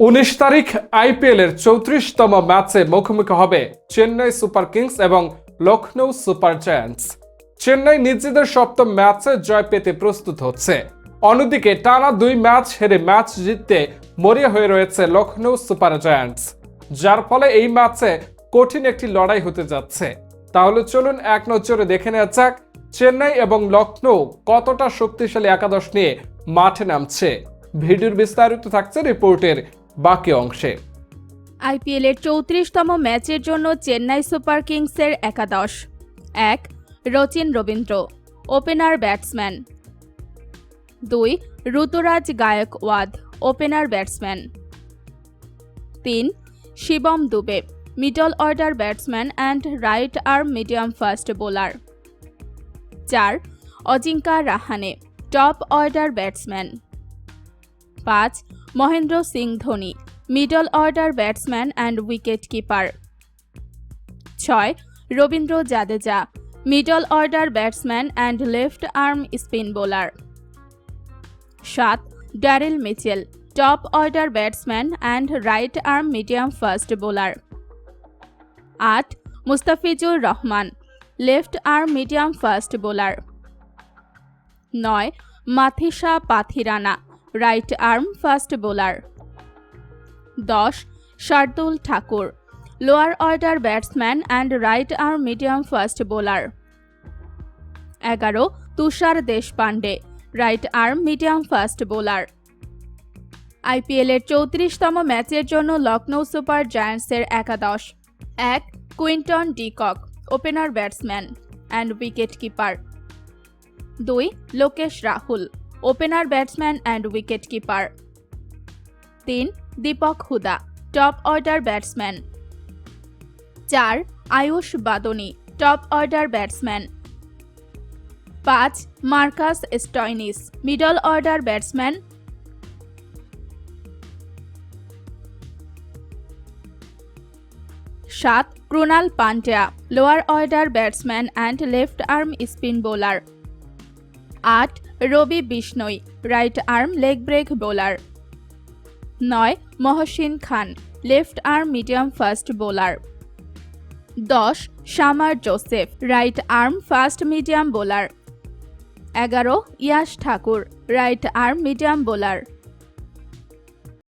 উনিশ তারিখ আইপিএল এর চৌত্রিশতম ম্যাচে মুখোমুখি হবে চেন্নাই সুপার কিংস এবং লখনৌ সুপার জায়ান্টস। চেন্নাই নিজেদের সপ্তম ম্যাচে জয় পেতে প্রস্তুত হচ্ছে। অন্যদিকে টানা দুই ম্যাচ হেরে ম্যাচ জিততে মরিয়া হয়ে রয়েছে লখনৌ সুপার জায়ান্টস। যার ফলে এই ম্যাচে কঠিন একটি লড়াই হতে যাচ্ছে। তাহলে চলুন এক নজরে দেখে নেওয়া যাক, চেন্নাই এবং লখনৌ কতটা শক্তিশালী একাদশ নিয়ে মাঠে নামছে। ভিডিওর বিস্তারিত থাকছে রিপোর্টের বাকি অংশে। আইপিএলের চৌত্রিশতম ম্যাচের জন্য চেন্নাই সুপার কিংসের একাদশ। এক, রচিন রবীন্দ্র, ওপেনার ব্যাটসম্যান। দুই, ঋতুরাজ গায়কওয়াদ ওপেনার ব্যাটসম্যান। তিন, Shivam Dube, middle order batsman and right arm medium fast bowler. চার, Ajinkya Rahane, top order batsman. পাঁচ Mahendra Singh Dhoni, middle order batsman and wicket keeper ছয়, Ravindra Jadeja, middle order batsman and left arm spin bowler. সাত, Daryl Mitchell, top order batsman and right arm medium fast bowler. আট, Mustafizur Rahman, left arm medium fast bowler. নয়, Matheesha Pathirana right arm, fast bowler. দশ, Shardul Thakur, lower order batsman and right arm medium fast bowler. এগারো, Tushar Deshpande right arm medium fast bowler. আইপিএলের চৌত্রিশতম ম্যাচের জন্য Lucknow super জায়ান্টসের একাদশ। এক, Quinton de Kock, opener batsman and wicket keeper দুই, Lokesh Rahul. Opener batsman and wicket keeper তিন Deepak Hooda top order batsman চার Ayush Badoni top order batsman পাঁচ Marcus Stoinis middle order batsman সাত Krunal Pandya lower order batsman and left arm spin bowler আট, Ravi Bishnoi right arm leg break bowler নয়, Mohsin Khan left arm medium fast bowler দশ, Shamar Joseph right arm fast medium bowler এগারো Yash Thakur right arm medium bowler